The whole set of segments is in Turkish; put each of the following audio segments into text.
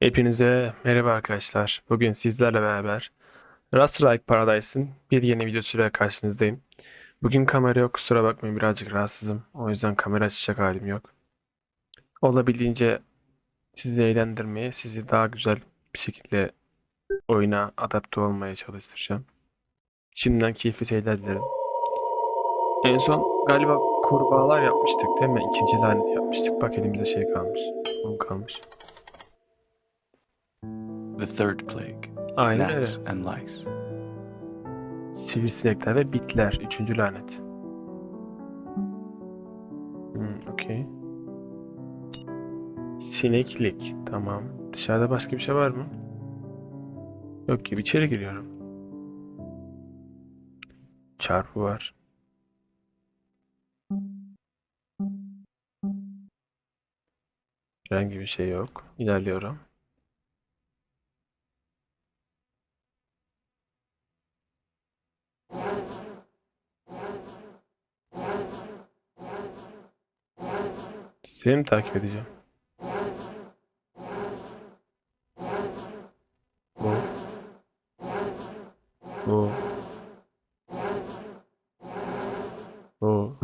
Hepinize merhaba arkadaşlar. Bugün sizlerle beraber Rust Like Paradise'ın bir yeni videosuyla karşınızdayım. Bugün kamera yok, kusura bakmayın birazcık rahatsızım. O yüzden kamera açacak halim yok. Olabildiğince sizi eğlendirmeye, sizi daha güzel bir şekilde oyuna adapte olmaya çalıştıracağım. Şimdiden keyifli seyirler dilerim. En son galiba kurbağalar yapmıştık değil mi? İkinci lanet yapmıştık. Bak elimizde şey kalmış. Un kalmış. The third plague, Aynen öyle. gnats and lice. Sivrisinekler ve bitler. Üçüncü lanet. Hmm, okey. Sineklik. Tamam. Dışarıda başka bir şey var mı? Yok gibi içeri giriyorum. Çarpı var. Herhangi bir şey yok. İlerliyorum. Seni mi takip edeceğim? Bu. Bu. Bu.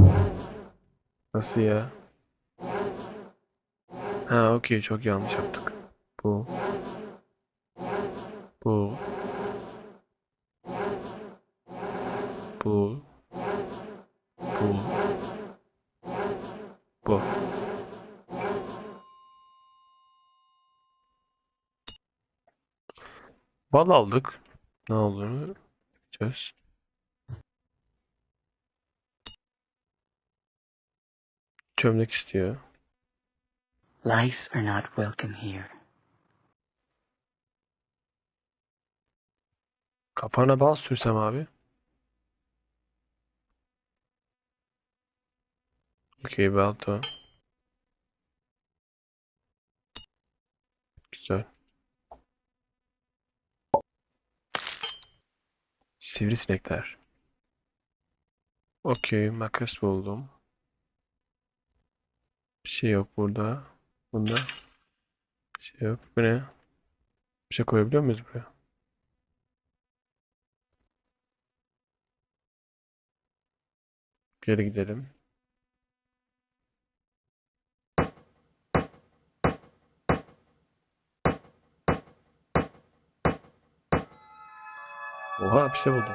Nasıl ya? Ha okey çok yanlış yaptık. Bu. Bu. Bu. Bu. Bu. Bal aldık. Ne olduğunu bakacağız. Çömlek istiyor. Lice are not welcome here. Kafana bal sürsem abi. Okey balto. Güzel. Sivrisinekler. Okey makas buldum. Bir şey yok burada. Bunda. Bir şey yok. Bu ne? Bir şey koyabiliyor muyuz buraya? Geri gidelim. Oha bir şey buldum.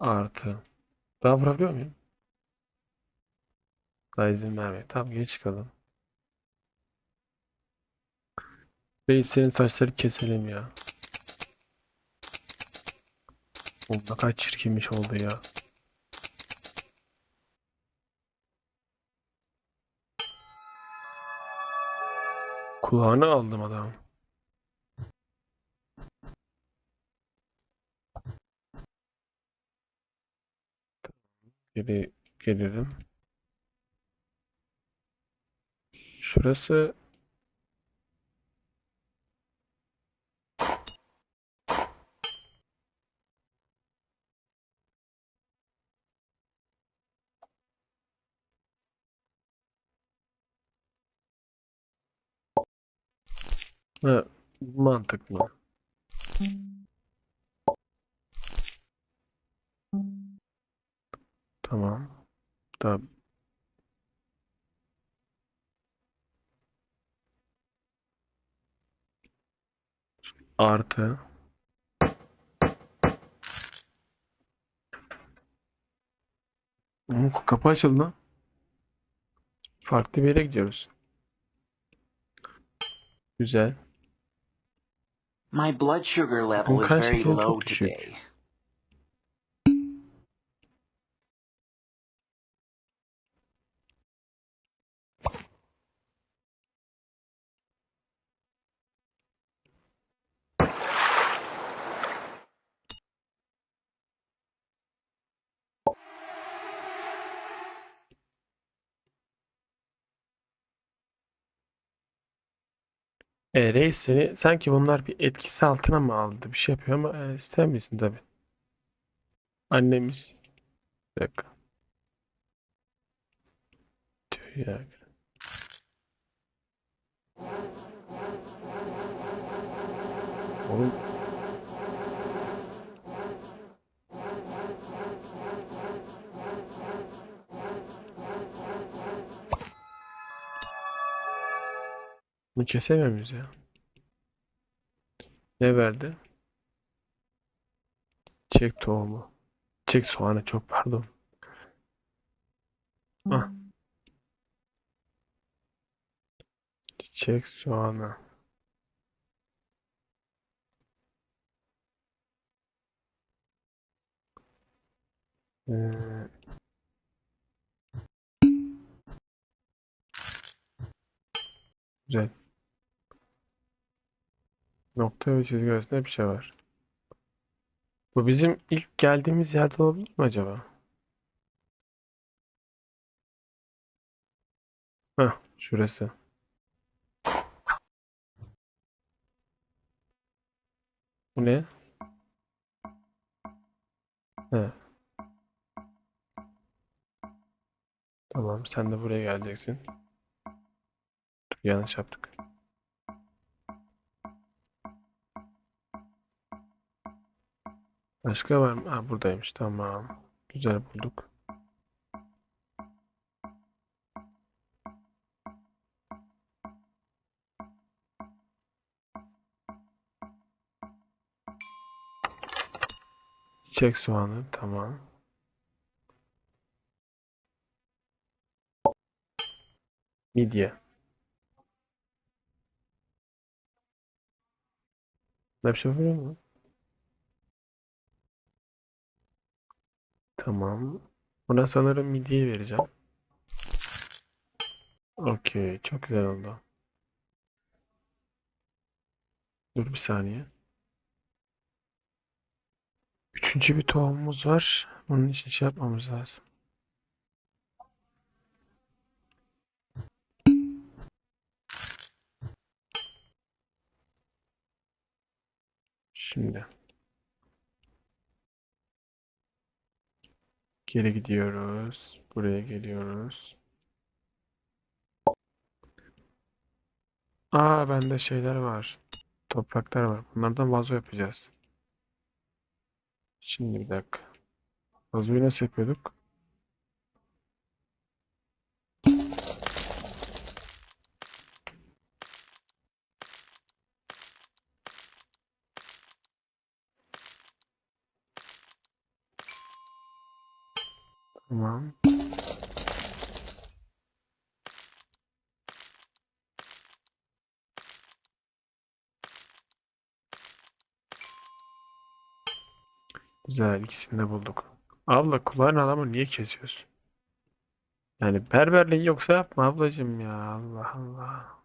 Artı. Daha vurabiliyor muyum? Daha izin vermiyor. Tamam geri çıkalım. Reis senin saçları keselim ya. Oğlum ne kadar çirkinmiş oldu ya. Kulağını aldım adam. Geri gelirim. Şurası ha, mantıklı. Tamam. Da artı Oğlum, kapı açıldı lan. Farklı bir yere gidiyoruz. Güzel. My blood sugar level is very low today. E, reis seni sanki bunlar bir etkisi altına mı aldı? Bir şey yapıyor ama e, ister misin tabi. Annemiz. Bir dakika. Tüh ya. Oğlum Bunu kesemiyor muyuz ya? Ne verdi? Çek tohumu. Çek soğanı çok pardon. Ah. Çiçek soğanı. Ee, güzel. Nokta ve çizgi arasında bir şey var. Bu bizim ilk geldiğimiz yerde olabilir mi acaba? Heh, şurası. Bu ne? He. Tamam, sen de buraya geleceksin. Yanlış yaptık. Başka var mı? Ha, buradaymış. Tamam. Güzel bulduk. Çiçek soğanı. Tamam. Midye. Ne bir şey yapıyor mu? Tamam. Buna sanırım midye vereceğim. Okey. Çok güzel oldu. Dur bir saniye. Üçüncü bir tohumumuz var. Bunun için şey yapmamız lazım. Şimdi. Geri gidiyoruz. Buraya geliyoruz. Aa bende şeyler var. Topraklar var. Bunlardan vazo yapacağız. Şimdi bir dakika. Vazoyu nasıl yapıyorduk? Tamam. Güzel ikisini de bulduk. Abla kulağın adamı niye kesiyorsun? Yani berberliği yoksa yapma ablacığım ya. Allah Allah.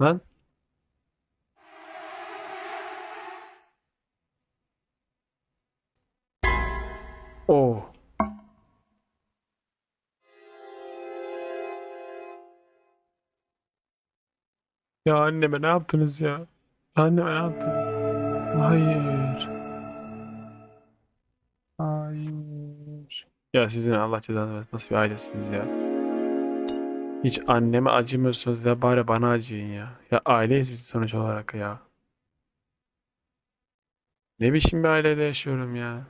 Lan. Ya anneme ne yaptınız ya? Anneme ne yaptınız? Hayır. Hayır. Ya sizin Allah cezanı versin. Nasıl bir ailesiniz ya? Hiç anneme acımıyorsunuz ya bari bana acıyın ya. Ya aileyiz biz sonuç olarak ya. Ne biçim bir ailede yaşıyorum ya.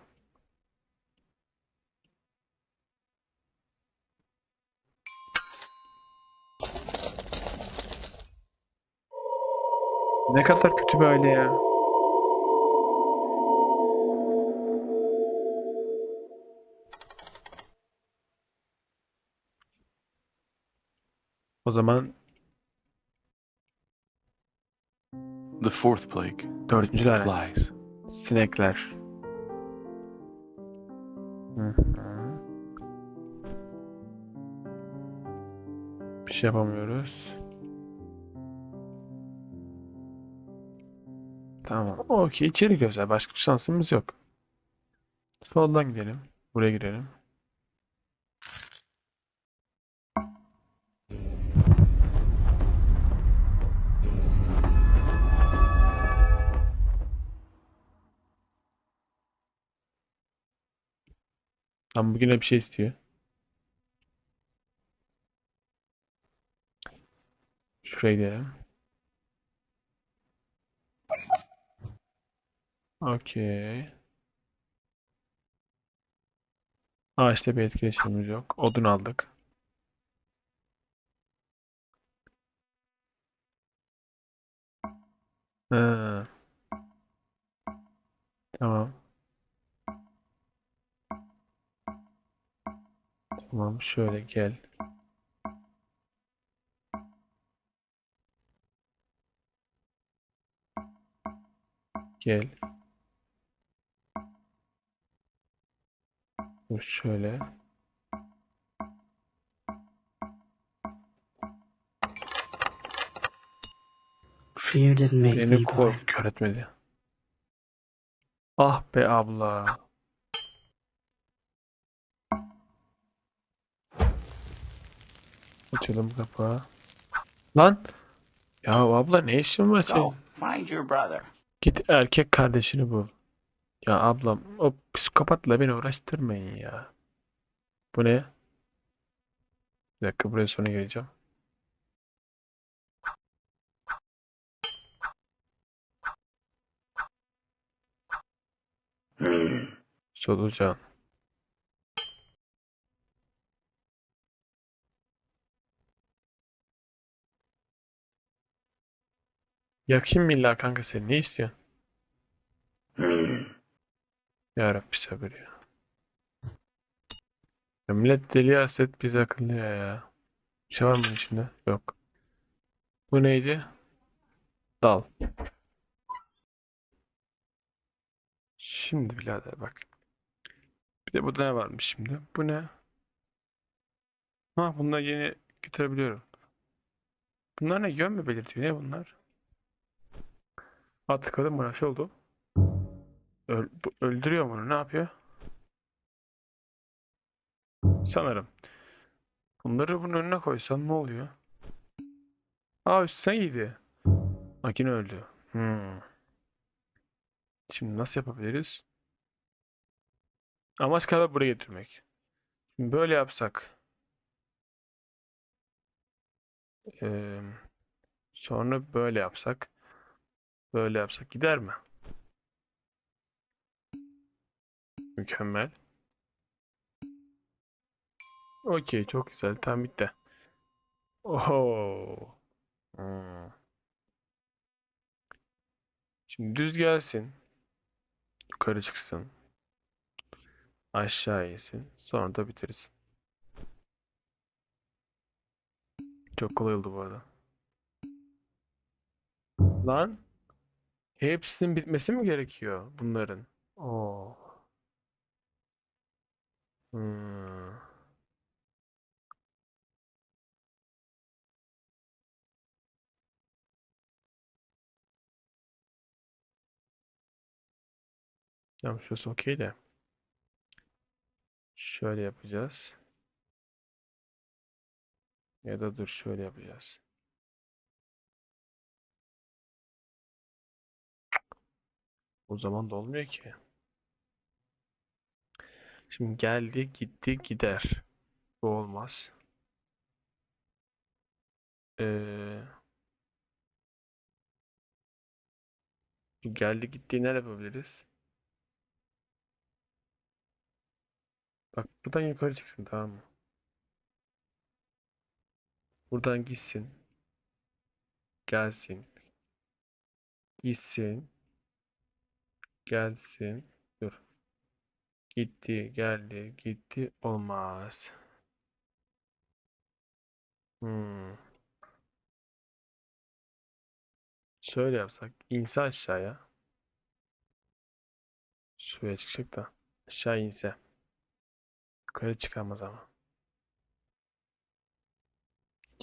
Ne kadar kötü bir aile ya. O zaman The fourth plague dördüncü lanet. flies. Sinekler. Hı hı. Bir şey yapamıyoruz. Tamam. Okey. içeri ya. Başka bir şansımız yok. Soldan gidelim. Buraya girelim. Tam bugüne bir şey istiyor. Şuraya gidelim. Okey. Ağaçta bir etkileşimimiz yok. Odun aldık. Ha. Tamam. Tamam şöyle gel. Gel. Dur şöyle. Fear didn't make Beni me kork kör etmedi. Ah be abla. Açalım kapağı. Lan! Ya abla ne işin var senin? Go, find your brother. Git erkek kardeşini bul. Ya ablam o psikopatla beni uğraştırmayın ya. Bu ne? Bir dakika buraya sonra geleceğim. Hmm. Solucan. Yakayım mı illa kanka seni? Ne istiyorsun? Ya Rabbi sabır ya. Ya millet deli haset biz akıllı ya ya. Bir şey var mı içinde? Yok. Bu neydi? Dal. Şimdi birader bak. Bir de burada ne varmış şimdi? Bu ne? Ha bunları yeni getirebiliyorum. Bunlar ne? Yön mü belirtiyor? Ne bunlar? Tıkladım buna şey oldu. Öldürüyor bunu. Ne yapıyor? Sanırım. Bunları bunun önüne koysam ne oluyor? Aa üstüne giydi. Makine öldü. Hmm. Şimdi nasıl yapabiliriz? Amaç kadar buraya getirmek. Şimdi böyle yapsak. Eee, sonra böyle yapsak. Böyle yapsak gider mi? Mükemmel. Okey çok güzel. Tam bitti. Oho. Hmm. Şimdi düz gelsin. Yukarı çıksın. Aşağı insin. Sonra da bitirsin. Çok kolay oldu bu arada. Lan. Hepsinin bitmesi mi gerekiyor bunların? Oo. Hmm. Tamam şurası okey de. Şöyle yapacağız. Ya da dur şöyle yapacağız. O zaman da olmuyor ki. Şimdi geldi, gitti, gider. Bu olmaz. Ee, geldi, gitti ne yapabiliriz? Bak buradan yukarı çıksın tamam mı? Buradan gitsin. Gelsin. Gitsin. Gelsin. Gitti, geldi, gitti. Olmaz. Hmm. Şöyle yapsak. inse aşağıya. Şuraya çıkacak da. Aşağı inse. Yukarı çıkamaz ama.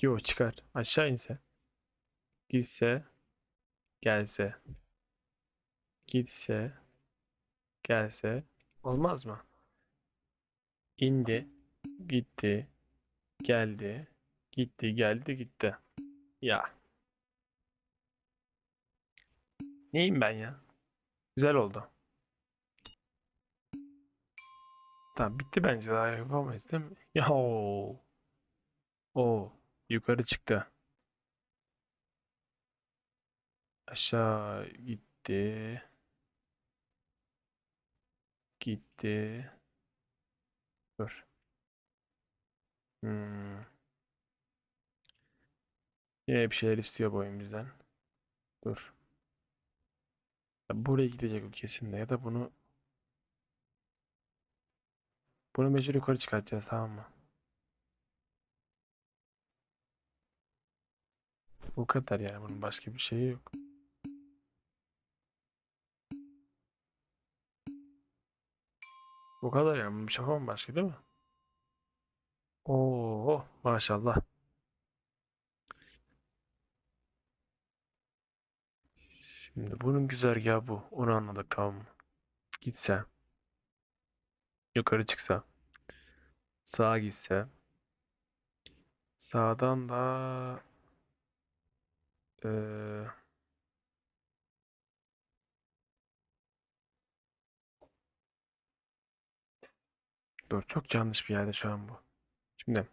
Yo çıkar. Aşağı inse. Gitse. Gelse. Gitse. Gelse. Olmaz mı? İndi. Gitti. Geldi. Gitti. Geldi. Gitti. Ya. Neyim ben ya? Güzel oldu. Tamam bitti bence daha yapamayız değil mi? Ya o. O yukarı çıktı. Aşağı gitti. Gitti. Dur. Hmm. Yine bir şeyler istiyor bu oyun bizden. Dur. Ya Buraya gidecek o kesin de ya da bunu bunu mecbur yukarı çıkartacağız tamam mı? Bu kadar yani bunun başka bir şeyi yok. Bu kadar bir şey yapamam başka değil mi? Oo maşallah. Şimdi bunun güzergahı bu. Onu anladık tamam mı? Gitse. Yukarı çıksa. Sağa gitse. Sağdan da eee Dur çok yanlış bir yerde şu an bu. Şimdi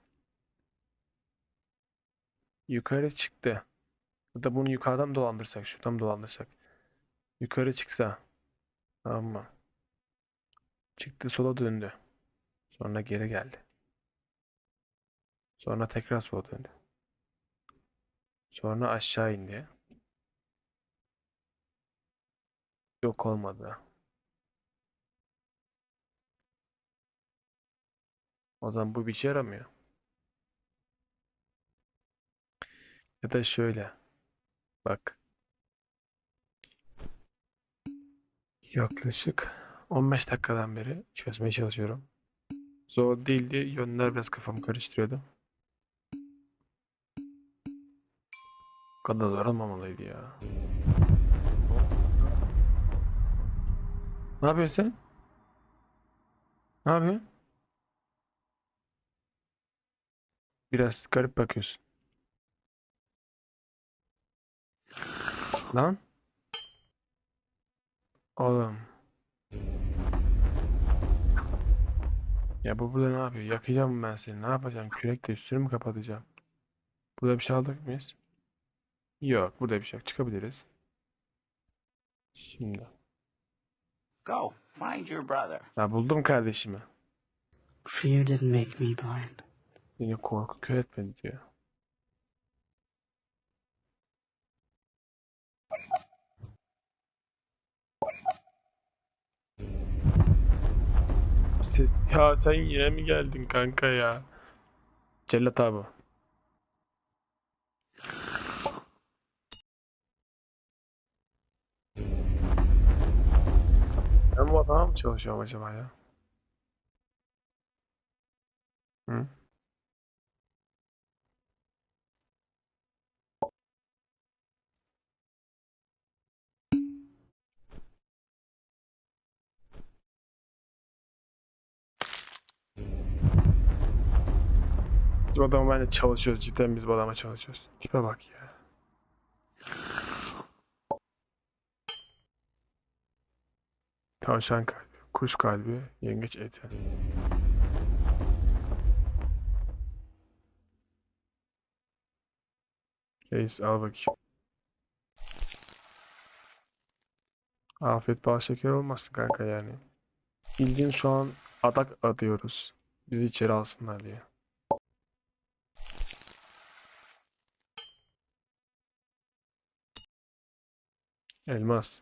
yukarı çıktı. Ya da bunu yukarıdan dolandırsak, şuradan dolandırsak. Yukarı çıksa. Tamam mı? Çıktı sola döndü. Sonra geri geldi. Sonra tekrar sola döndü. Sonra aşağı indi. Yok olmadı. O zaman bu bir işe yaramıyor. Ya da şöyle. Bak. Yaklaşık 15 dakikadan beri çözmeye çalışıyorum. Zor değildi. Yönler biraz kafamı karıştırıyordu. Bu kadar zor olmamalıydı ya. Ne yapıyorsun sen? Ne yapıyorsun? Biraz garip bakıyorsun. Lan? Oğlum. Ya bu burada ne yapıyor? Yakacağım ben seni. Ne yapacağım? Kürekle üstünü mü kapatacağım? Burada bir şey aldık mıyız? Yok. Burada bir şey yok. Çıkabiliriz. Şimdi. Go, find your brother. Ya buldum kardeşimi. Fear didn't make me blind. Beni korku kör etmedi diyor. Ses... Ya sen yine mi geldin kanka ya? Cellat abi. Ben bu adama mı çalışıyorum acaba ya? Hı? Bu adamla benimle çalışıyoruz. Cidden biz bu adama çalışıyoruz. Tipe bak ya. Tavşan kalbi, kuş kalbi, yengeç eti. Reis al bakayım. Afiyet bal şeker olmasın kanka yani. Bildiğin şu an adak adıyoruz. Bizi içeri alsınlar diye. Elmas.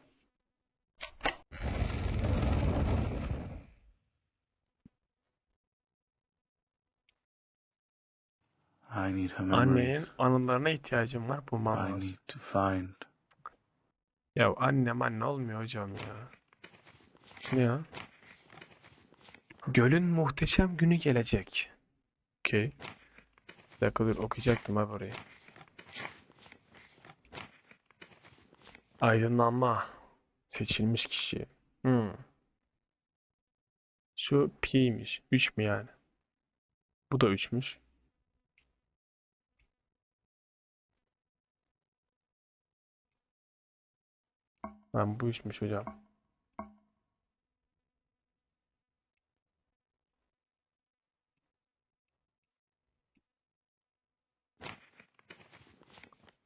I need her memories. Annenin anılarına ihtiyacım var. Bulmam I lazım. need to find. Ya annem anne olmuyor hocam ya. Ne ya? Gölün muhteşem günü gelecek. Okey. Bir dakika dur okuyacaktım abi orayı. Aydınlanma. Seçilmiş kişi. Hmm. Şu P'ymiş. 3 mü yani? Bu da 3'müş. Ben bu 3'müş hocam.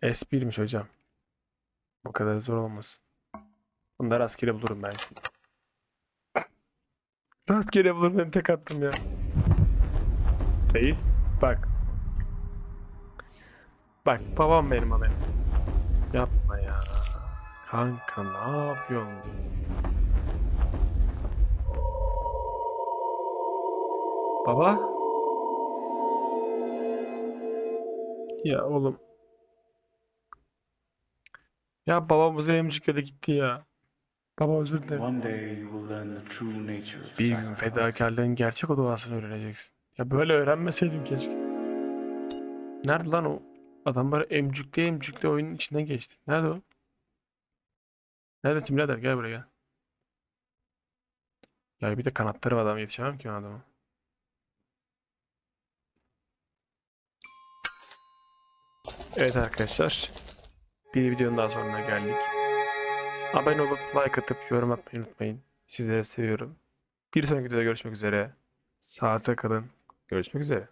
S1'miş hocam. Bu kadar zor olmasın. Da rastgele bulurum ben şimdi. Rastgele bulundan tek attım ya. Reis bak. Bak babam benim alayım. Yapma ya. Kanka ne yapıyorsun? Baba? Ya oğlum. Ya babamız emcikledi gitti ya. Baba özür dilerim. Bir gün fedakarlığın gerçek o doğasını öğreneceksin. Ya böyle öğrenmeseydin keşke. Nerede lan o? Adam böyle emcükle emcükle oyunun içinden geçti. Nerede o? Neredesin birader? Gel buraya gel. Ya bir de kanatları var adam yetişemem ki adama. Evet arkadaşlar. Bir videonun daha sonuna geldik. Abone olup like atıp yorum atmayı unutmayın. Sizleri seviyorum. Bir sonraki videoda görüşmek üzere. Sağlıkla kalın. Görüşmek üzere.